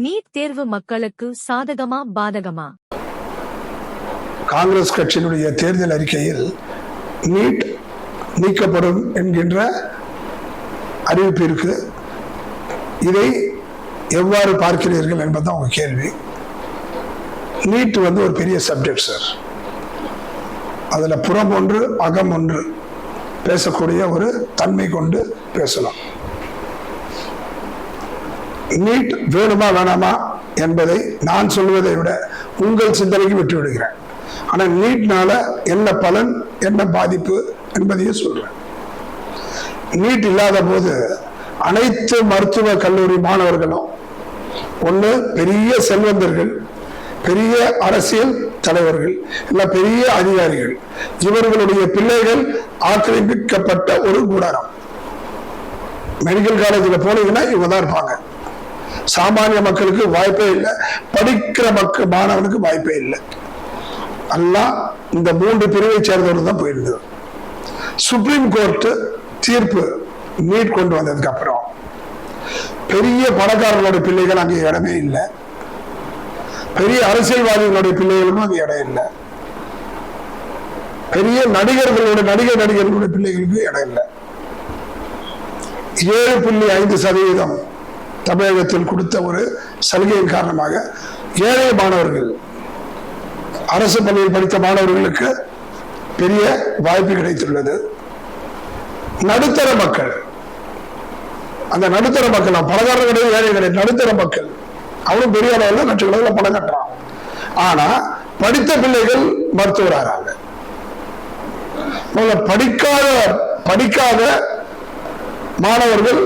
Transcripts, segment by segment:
NEET தேர்வு மக்களுக்கு சாதகமா பாதகமா? காங்கிரஸ் கட்சியினுடைய தேர்தல் அறிக்கையில் நீட் நீக்கப்படும் என்கின்ற அறிவிப்பு இருக்கு. இதை எவ்வாறு பார்க்கிறீர்கள் என்பதுதான் உங்க கேள்வி. நீட் வந்து ஒரு பெரிய சப்ஜெக்ட் சார் அதில் புறம் ஒன்று அகம் ஒன்று பேசக்கூடிய ஒரு தன்மை கொண்டு பேசலாம். நீட் வேணுமா வேணாமா என்பதை நான் சொல்வதை விட உங்கள் சிந்தனைக்கு விட்டு விடுகிறேன் ஆனால் நீட்னால என்ன பலன் என்ன பாதிப்பு என்பதையும் சொல்றேன். நீட் இல்லாத போது அனைத்து மருத்துவ கல்லூரி மாணவர்களும் ஒன்று பெரிய செல்வந்தர்கள் பெரிய அரசியல் தலைவர்கள் இல்ல பெரிய அதிகாரிகள் இவர்களுடைய பிள்ளைகள் ஆக்கிரமிக்கப்பட்ட ஒரு கூடாரம். மெடிக்கல் காலேஜில் போனீங்கன்னா இவங்க தான் இருப்பாங்க. சாமானிய மக்களுக்கு வாய்ப்பே இல்லை. படிக்கிற மக்கள் மாணவனுக்கு வாய்ப்பே இல்லை. எல்லாம் இந்த மூன்று பிரிவை சேர்ந்தவர்கள் தான் போயிருந்தது. சுப்ரீம் கோர்ட் தீர்ப்பு நீட் கொண்டு வந்ததுக்கு அப்புறம் பெரிய பணக்காரர்களுடைய பிள்ளைகள் அங்கே இடமே இல்லை. பெரிய அரசியல்வாதிகளுடைய பிள்ளைகளுக்கும் அங்கே இடம் இல்லை. பெரிய நடிகர்களோட நடிகர் நடிகர்களுடைய பிள்ளைகளுக்கு இடம் இல்லை. ஏழு புள்ளி ஐந்து சதவீதம் தமிழகத்தில் கொடுத்த ஒரு சலுகையின் காரணமாக ஏழை மாணவர்கள் அரசு பள்ளியில் படித்த மாணவர்களுக்கு பெரிய வாய்ப்பு கிடைத்துள்ளது. நடுத்தர மக்கள் அந்த நடுத்தர மக்கள் நான் பணக்காரர் கிடையாது ஏழை கிடையாது நடுத்தர மக்கள் அவனும் பெரிய அளவில் லட்சக்கணக்கில் பணம் கட்டுறான். ஆனா படித்த பிள்ளைகள் மருத்துவராகிறாங்க முதல்ல படிக்காத படிக்காத மாணவர்கள்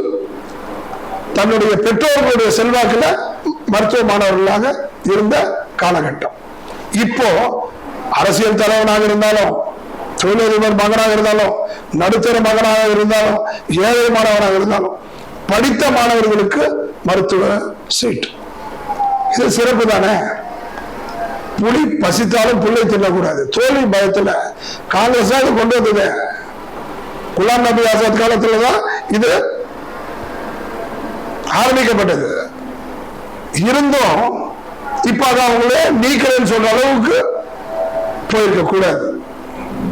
தன்னுடைய பெற்றோர்களுடைய செல்வாக்கில் மருத்துவ மாணவர்களாக இருந்த காலகட்டம். இப்போ அரசியல் தலைவனாக இருந்தாலும் தொழிலதிபர் மகனாக இருந்தாலும் நடுத்தர மகனாக இருந்தாலும் ஏழை மாணவனாக இருந்தாலும் படித்த மாணவர்களுக்கு மருத்துவ சீட் இது சிறப்பு தானே? புலி பசித்தாலும் புள்ளை தின்னக்கூடாது. தோல்வி பயத்துல காங்கிரஸ் அது கொண்டு வந்தது. குலாம் நபி ஆசாத் காலத்துலதான் இது ஆரம்பிக்கப்பட்டது. இருந்தும் இப்ப அதை அவங்களே நீக்கிறேன்னு சொல்ற அளவுக்கு போயிருக்க கூடாது.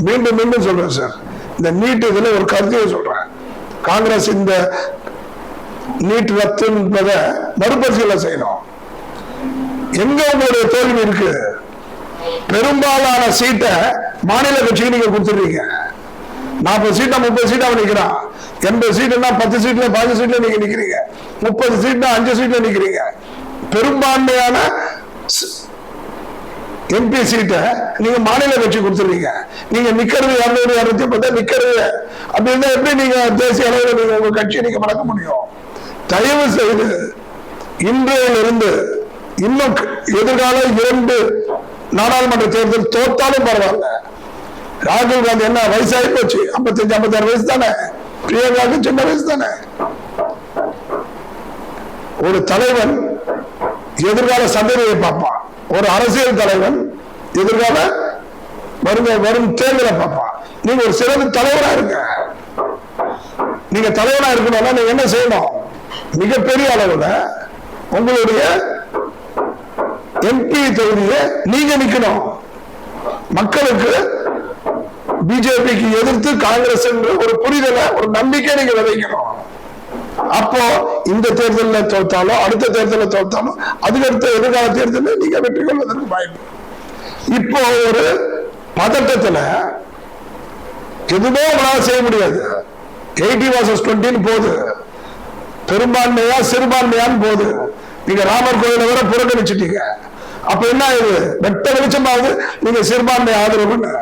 மீண்டும் மீண்டும் சொல்றேன் சார். இந்த நீட் இதுல ஒரு கருத்தையை சொல்றேன். காங்கிரஸ் இந்த நீட் ரத்து என்பதை மறுபரிசீலனை செய்யணும். எங்க உங்களுடைய தோல்வி இருக்கு? பெரும்பாலான சீட்டை மாநில கட்சிக்கு நீங்க கொடுத்துருக்கீங்க நாற்பது சீட்டா முப்பது சீட்டா நிக்கிறான். எண்பது சீட்டுனா பத்து சீட்ல பதினஞ்சு சீட்ல நீங்க நிக்கிறீங்க. முப்பது சீட்னா அஞ்சு சீட்ல நிக்கிறீங்க. பெரும்பான்மையான எம்பி சீட்டை நீங்க மாநில கட்சி கொடுத்துருவீங்க நீங்க நிக்கிறது இரநூறு இரநூத்தி பத்தா நிக்கிறது. அப்படின்னா எப்படி நீங்க தேசிய அளவில் நீங்க உங்க கட்சியை நீங்க மறக்க முடியும்? தயவு செய்து இன்றையிலிருந்து இன்னும் எதிர்கால இரண்டு நாடாளுமன்ற தேர்தல் தோத்தாலும் பரவாயில்ல. ராகுல் காந்தி என்ன வயசாகி போச்சு? ஐம்பத்தஞ்சு ஐம்பத்தாறு வயசு தானே? பிரியங்காவுக்கு சின்ன வயசு தானே? ஒரு தலைவன் எதிர்கால சந்ததியை பார்ப்பான். ஒரு அரசியல் தலைவன் எதிர்கால வரும் வரும் தேர்தலை பார்ப்பான். நீங்க ஒரு சிறந்த தலைவரா இருங்க. நீங்க தலைவரா இருக்கணும்னா நீங்க என்ன செய்யணும்? மிகப்பெரிய அளவுல உங்களுடைய எம்பி தொகுதியை நீங்க நிக்கணும். மக்களுக்கு பிஜேபிக்கு எதிர்த்து காங்கிரஸ் என்று ஒரு புரிதலை ஒரு நம்பிக்கை நீங்க விதைக்கணும் அப்போ இந்த தேர்தலில் தோத்தாலும் அடுத்த தேர்தலில் தோத்தாலும் அதுக்கு அடுத்த எதிர்கால தேர்தலில் நீங்க வெற்றி கொள்வதற்கு வாய்ப்பு. இப்போ ஒரு பதட்டத்துல எதுவுமே உங்களால செய்ய முடியாது. எயிட்டி வாசஸ் டுவெண்ட்டின்னு போகுது. பெரும்பான்மையா சிறுபான்மையான்னு போகுது. நீங்க ராமர் கோயிலை வர புறக்கணிச்சிட்டீங்க. அப்ப என்ன ஆகுது? வெட்ட வெளிச்சமாவது நீங்க சிறுபான்மை ஆதரவுன்னு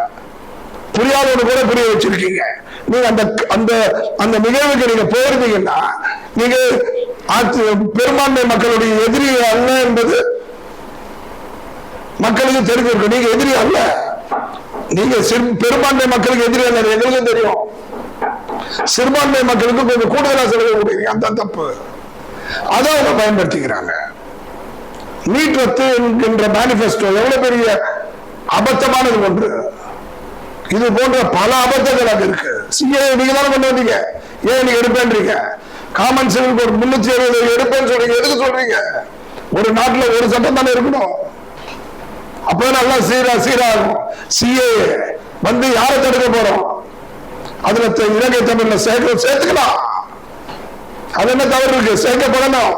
புரியாதவனு கூட புரிய வச்சிருக்கீங்க. நீங்க அந்த அந்த அந்த நிகழ்வுக்கு நீங்க போயிருந்தீங்கன்னா நீங்க பெரும்பான்மை மக்களுடைய எதிரி அல்ல என்பது மக்களுக்கு தெரிஞ்சிருக்கும். நீங்க எதிரி அல்ல. நீங்க சிறு- பெரும்பான்மை மக்களுக்கு எதிரி அல்ல. எங்களுக்கும் தெரியும். சிறுபான்மை மக்களுக்கு கொஞ்சம் கூடுதலா செலவு அந்த தப்பு. அதை அவங்க பயன்படுத்திக்கிறாங்க. நீட் ரத்து என்கின்ற மேனிபெஸ்டோ எவ்வளவு பெரிய அபத்தமானது ஒன்று. இது போன்ற பல அபத்தங்கள் அங்க இருக்கு. சிஏ நீங்க தானே கொண்டு வந்தீங்க? ஏன் நீங்க எடுப்பேன்றீங்க? காமன் சிவில் கோட் முன்னூத்தி அறுபது எடுப்பேன்னு சொல்றீங்க. எதுக்கு சொல்றீங்க? ஒரு நாட்டுல ஒரு சட்டம் தானே இருக்கணும். அப்ப நல்லா சீரா சீராகும் சிஏ வந்து யாரை தடுக்க போறோம்? அதுல த- இலங்கை தமிழ்ல சேர்க்க சேர்த்துக்கலாம். அது என்ன தவறு இருக்கு? சேர்க்கப்படணும்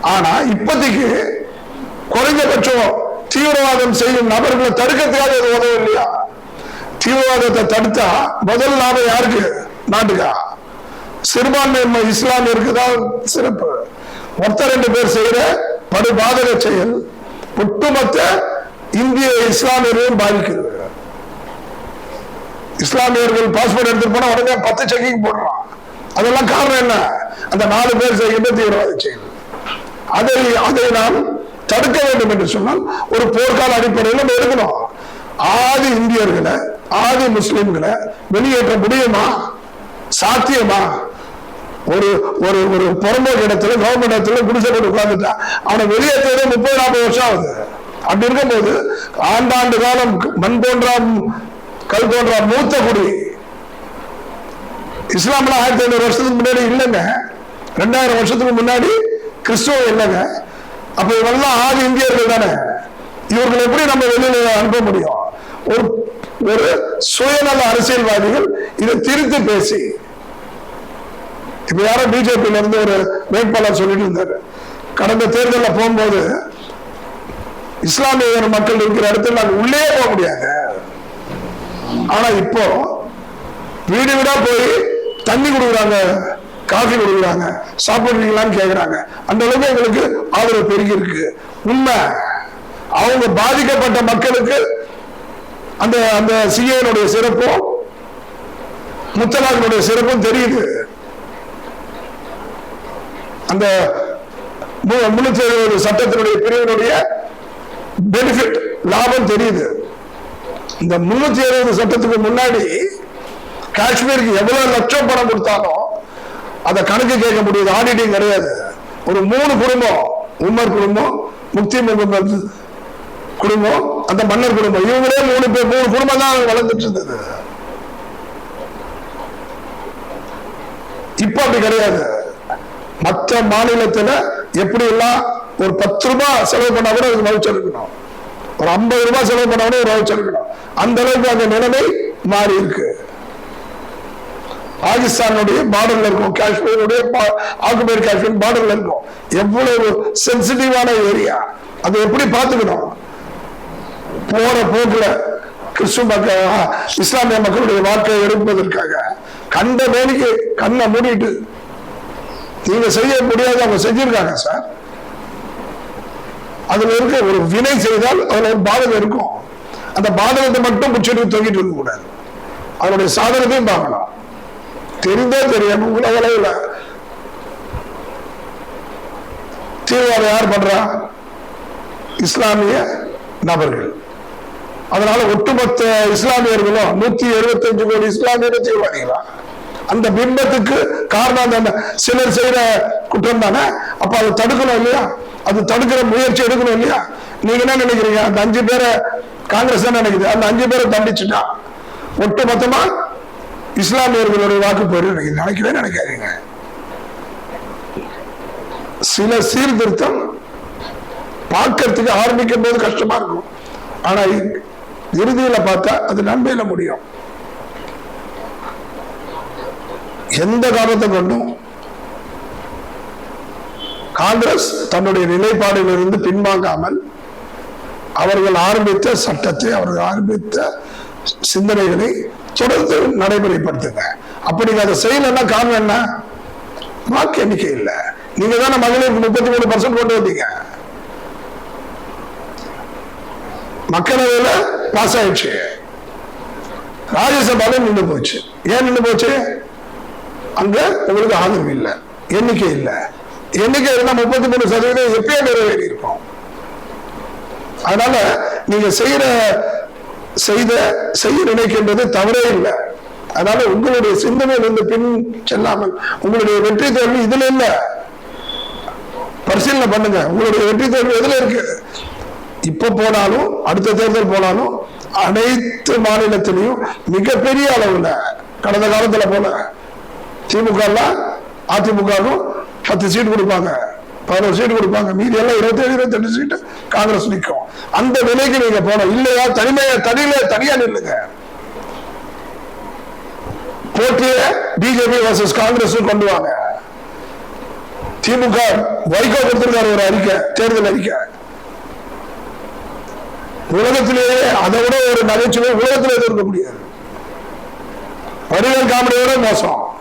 ஆனா இப்போதைக்கு குறைந்தபட்சம் தீவிரவாதம் செய்யும் நபர்களை தடுக்கிறதுக்காக இது உதவும் இல்லையா? தீவிரவாதத்தை தடுத்தா முதல் லாபம் யாருக்கு? நாட்டுக்கா? சிறுபான்மை இஸ்லாமியருக்கு தான் சிறப்பு. மொத்த ரெண்டு பேர் செய்யற படுபாதக செயல் ஒட்டுமொத்த இந்திய இஸ்லாமியர்களையும் பாதிக்குது. இஸ்லாமியர்கள் பாஸ்போர்ட் எடுத்துட்டு போனா உடனே பத்து செக்கிங் போடுறான். அதெல்லாம் காரணம் என்ன? அந்த நாலு பேர் செய்கின்ற தீவிரவாத செயல். அதை அதை நாம் தடுக்க வேண்டும் என்று சொன்னால் ஒரு போர்க்கால அடிப்படையில் நம்ம எடுக்கணும். ஆதி இந்தியர்களை ஆதி முஸ்லிம்களை வெளியேற்ற முடியுமா சாத்தியமா? ஒரு ஒரு ஒரு புறம்போக்கு இடத்துல கவர்மெண்ட் இடத்துல குடிசை போட்டு உட்கார்ந்துட்டான் அவனை வெளியேற்றதே முப்பது நாற்பது வருஷம் ஆகுது. அப்படி இருக்கும்போது ஆண்டாண்டு காலம் மண் தோன்றா கல் தோன்றா மூத்த குடி. இஸ்லாம்ல ஆயிரத்தி ஐநூறு வருஷத்துக்கு முன்னாடி இல்லைங்க. ரெண்டாயிரம் வருஷத்துக்கு முன்னாடி கிறிஸ்துவம் இல்லைங்க. அப்ப இவெல்லாம் ஆதி இந்தியர்கள் தானே. இவர்களை எப்படி நம்ம வெளியில அனுப்ப முடியும்? ஒரு ஒரு சுயநல அரசியல்வாதிகள் இதை திருத்தி பேசி இப்ப யாரோ பிஜேபியில இருந்து ஒரு வேட்பாளர் சொல்லிட்டு இருந்தாரு. கடந்த தேர்தலில் போகும்போது இஸ்லாமிய மக்கள் இருக்கிற இடத்துல நாங்க உள்ளே போக முடியாது. ஆனா இப்போ வீடு வீடா போய் தண்ணி கொடுக்குறாங்க காஃபி கொடுக்குறாங்க சாப்பிடுறீங்களான்னு கேக்குறாங்க. அந்த அளவுக்கு எங்களுக்கு ஆதரவு பெருகி இருக்கு உண்மை அவங்க பாதிக்கப்பட்ட மக்களுக்கு அந்த அந்த சிஏனுடைய சிறப்பும் முத்தலாகனுடைய சிறப்பும் தெரியுது. அந்த மு- சட்டத்தினுடைய பிரிவினுடைய பெனிஃபிட் லாபம் தெரியுது. இந்த முன்னூத்தி அறுபது சட்டத்துக்கு முன்னாடி காஷ்மீருக்கு எவ்வளவு லட்சம் பணம் கொடுத்தாலும் அதை கணக்கு கேட்க முடியாது. ஆடிட்டிங் கிடையாது. ஒரு மூணு குடும்பம் உமர் குடும்பம் முக்தி முகமது குடும்பம் அந்த மன்னர் குடும்பம். இவங்களே மூணு பேர் மூணு குடும்பம் தான் வளர்ந்துட்டு இருந்தது. இப்ப அப்படி கிடையாது. மற்ற மாநிலத்துல எப்படி எல்லாம் ஒரு பத்து ரூபாய் செலவு பண்ணா கூட அதுக்கு வவுச்சர் இருக்கணும். ஒரு ஐம்பது ரூபாய் செலவு பண்ணா கூட ஒரு வவுச்சர் இருக்கணும். அந்த அளவுக்கு அந்த நிலைமை மாறி இருக்கு. பாகிஸ்தானுடைய பார்டர்ல இருக்கும். காஷ்மீருடைய ஆக்குபேர் காஷ்மீர் பார்டர்ல இருக்கும். எவ்வளவு சென்சிட்டிவான ஏரியா அதை எப்படி பார்த்துக்கணும்? போற போக்குல கிறிஸ்துவ மக்கள் இஸ்லாமிய மக்களுடைய வாழ்க்கையை எடுப்பதற்காக கண்ட வேலைக்கு கண்ணை மூடிட்டு நீங்க செய்ய முடியாது அவங்க செஞ்சிருக்காங்க சார் அதுல இருக்க ஒரு வினை செய்தால் அதுல ஒரு பாதகம் இருக்கும். அந்த பாதகத்தை மட்டும் பிடிச்சிட்டு தொங்கிட்டு இருக்க கூடாது. அதனுடைய சாதனத்தையும் பார்க்கலாம். தெரிந்தே தெரியாம உலக அளவுல தீவிரவாதம் யார் பண்றா? இஸ்லாமிய நபர்கள். அதனால ஒட்டுமொத்த இஸ்லாமியர்களும் நூத்தி எழுபத்தஞ்சு கோடி இஸ்லாமியர்கள் தீவிரவாதிகளா அந்த பிம்பத்துக்கு காரணம் அந்த சிலர் செய்யற குற்றம் தானே? அப்ப அதை தடுக்கணும் இல்லையா? அது தடுக்கிற முயற்சி எடுக்கணும் இல்லையா? நீங்க என்ன நினைக்கிறீங்க? அந்த அஞ்சு பேரை காங்கிரஸ் தான் நினைக்குது? அந்த அஞ்சு பேரை தண்டிச்சுட்டா ஒட்டு மொத்தமா இஸ்லாமியர்களுடைய வாக்கு போயிடும் நினைக்கவே நினைக்காதீங்க. சில சீர்திருத்தம் பார்க்கறதுக்கு ஆரம்பிக்கும் போது கஷ்டமா இருக்கும். ஆனா இறுதியில பார்த்தா அது நன்மையில முடியும். எந்த காரணத்தை கொண்டும் காங்கிரஸ் தன்னுடைய நிலைப்பாடுகளிலிருந்து பின்வாங்காமல் அவர்கள் ஆரம்பித்த சட்டத்தை அவர்கள் ஆரம்பித்த சிந்தனைகளை தொடர்ந்து நடைமுறைப்படுத்துங்க. அப்படி நீங்க அதை செய்யலன்னா காரணம் என்ன? வாக்கு எண்ணிக்கை இல்லை. நீங்க தானே மகளிருக்கு முப்பத்தி மூணு பர்சன்ட் கொண்டு வந்தீங்க. மக்களவையில பாஸ் ஆயிடுச்சு. ராஜ்யசபால நின்று போச்சு. ஏன் நின்று போச்சு? அங்க உங்களுக்கு ஆதரவு இல்லை. எண்ணிக்கை இல்லை. எண்ணிக்கை இருந்தா முப்பத்தி மூணு சதவீதம் எப்பயோ நிறைவேறி இருக்கும் அதனால நீங்க செய்யற செய்த செய்ய நினைக்கின்றது தவறே இல்லை. அதனால உங்களுடைய சிந்தனையிலிருந்து பின் செல்லாமல் உங்களுடைய வெற்றி தோல்வி இதுல இல்ல. பரிசீலனை பண்ணுங்க. உங்களுடைய வெற்றி தோல்வி எதுல இருக்கு? இப்ப போனாலும் அடுத்த தேர்தல் போனாலும் அனைத்து மாநிலத்திலையும் மிகப்பெரிய அளவுல கடந்த காலத்துல போல திமுக அதிமுகவும் பத்து சீட் கொடுப்பாங்க. பதினோரு சீட்டு கொடுப்பாங்க. மீதி எல்லாம் இருபத்தேழு இருபத்தெட்டு சீட்டு காங்கிரஸ் நிற்கும் அந்த நிலைக்கு நீங்க போனோம் இல்லையா? தனிமையா தனியில தனியா நில்லுங்க. போட்டிய பிஜேபி வர்சஸ் காங்கிரஸ் கொண்டு வாங்க. திமுக வைகோ கொடுத்திருக்காரு ஒரு அறிக்கை தேர்தல் அறிக்கை. உலகத்திலேயே அதை விட ஒரு நகைச்சுவை உலகத்திலே இருக்க முடியாது. வடிவேல் காமெடியோட மோசம்.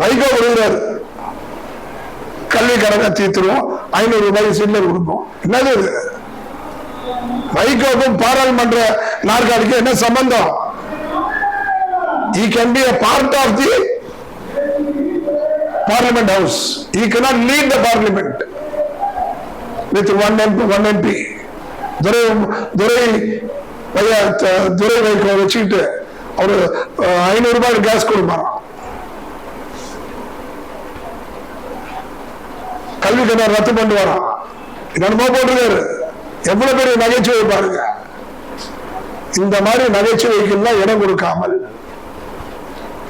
வைகோ கொடுக்குறாரு கல்வி கடனை தீர்த்துருவோம். ஐநூறு ரூபாய் சில்லர் கொடுப்போம். என்னது இது? வைகோக்கும் பாராளுமன்ற நாற்காலிக்கும் என்ன சம்பந்தம்? He can be a part of the parliament house. He cannot lead the parliament with one MP one MP Durai Durai பையா துரை வைக்கோ வச்சுக்கிட்டு அவரு ஐநூறு ரூபாய் கேஸ் கொடுப்பாராம். கல்வி கடன் ரத்து பண்ணி வரான் என்னமோ போட்டிருக்காரு. எவ்வளவு பெரிய நகைச்சுவை பாருங்க. இந்த மாதிரி நகைச்சுவைக்கெல்லாம் இடம் கொடுக்காமல்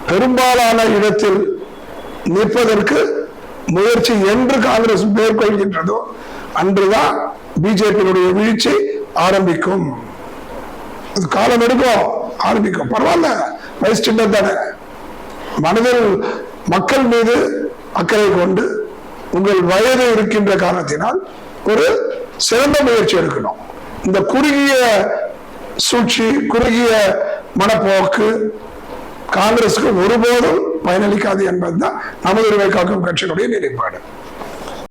பெரும்பாலான இடத்தில் நிற்பதற்கு முயற்சி என்று காங்கிரஸ் மேற்கொள்கின்றதோ அன்றுதான் பிஜேபியினுடைய வீழ்ச்சி ஆரம்பிக்கும். காலம் எடுக்கும் ஆரம்பிக்கும். பரவாயில்ல வயசு சின்னம் தானே. மனதில் மக்கள் மீது அக்கறை கொண்டு உங்கள் வயது இருக்கின்ற காரணத்தினால் ஒரு சிறந்த முயற்சி எடுக்கணும். இந்த குறுகிய சூழ்ச்சி குறுகிய மனப்போக்கு காங்கிரசுக்கு ஒருபோதும் பயனளிக்காது என்பதுதான் நமது உரிமை காக்கும் கட்சியினுடைய நிலைப்பாடு.